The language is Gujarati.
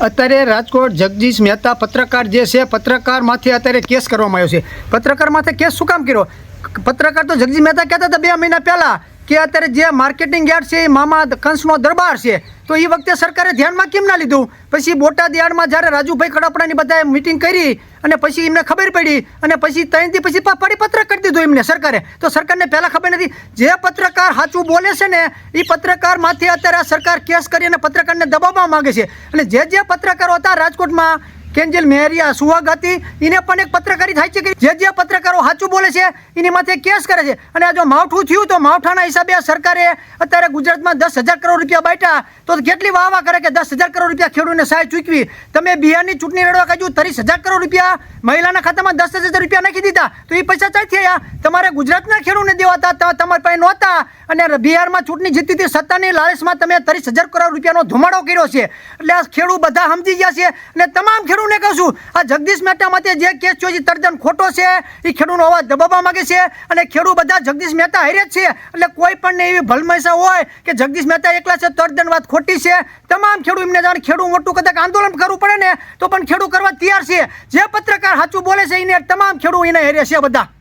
અત્યારે રાજકોટ જગદીશ મહેતા પત્રકાર જે છે, પત્રકારમાંથી અત્યારે કેસ કરવામાં આવ્યો છે. પત્રકારમાંથી કેસ શું કામ કર્યો? પત્રકાર તો જગદીશ મહેતા કહેતા હતા, બે મહિના પહેલાં. કે અત્યારે જે માર્કેટિંગ યાર્ડ છે એ મામા કંસનો દરબાર છે. તો એ વખતે સરકારે ધ્યાનમાં કેમ ના લીધું? પછી બોટાદ યાર્ડમાં જ્યારે રાજુભાઈ કડાપડાની બધાએ મિટિંગ કરી અને પછી એમને ખબર પડી અને પછી ત્રણથી પછી પા- પરિપત્ર કરી દીધું એમને સરકારે. તો સરકારને પહેલાં ખબર નથી. જે પત્રકાર સાચું બોલે છે ને એ પત્રકારમાંથી અત્યારે આ સરકાર કેસ કરી અને પત્રકારને દબાવવા માગે છે. અને જે જે પત્રકારો હતા રાજકોટમાં કેન્જલ મેરિયા સુહાગ હતી? એને પણ એક પત્રકારી થાય છે કે જે જે પત્રકારો સાચું બોલે છે એની માથે કેસ કરે છે. અને આ જો માવઠું થયું તો માવઠાના હિસાબે આ સરકારે અત્યારે ગુજરાતમાં દસ હજાર કરોડ રૂપિયા બાંટ્યા. તો કેટલી વાહ કરે કે દસ હજાર કરોડ રૂપિયા ખેડૂતને સહાય ચૂકવી. તમે બિહારની ચૂંટણી લડવા કાજુ ત્રીસ હજાર કરોડ રૂપિયા મહિલાના ખાતામાં દસ હજાર રૂપિયા નાખી દીધા. તો એ પૈસા ચાલથી આવ્યા તમારે ગુજરાતના ખેડૂતને દેવાતા તમારી પાસે નહોતા. અને બિહારમાં ચૂંટણી જીતી હતી, સત્તાની લાલચમાં તમે ત્રીસ હજાર કરોડ રૂપિયાનો ધુમાડો કર્યો છે. એટલે આ ખેડૂત બધા સમજી ગયા છે. અને તમામ ખેડૂતને કહું આ જગદીશ મહેતા માટે જે કેસ છે તદ્દન ખોટો છે, એ ખેડૂતનો અવાજ દબાવવા માંગે છે. અને ખેડૂત બધા જગદીશ મહેતા હારે જ છે. એટલે કોઈ પણ એવી ભલમૈસા હોય કે જગદીશ મહેતા એકલા છે, તદ્દન વાત ખોટી છે. તમામ ખેડૂત એમને જાણે ખેડૂત મોટું કદાચ આંદોલન કરવું પડે ને, તો પણ ખેડૂત કરવા તૈયાર છે. જે પત્રકાર સાચું બોલે છે, એને તમામ ખેડૂત એને હેરે છે બધા.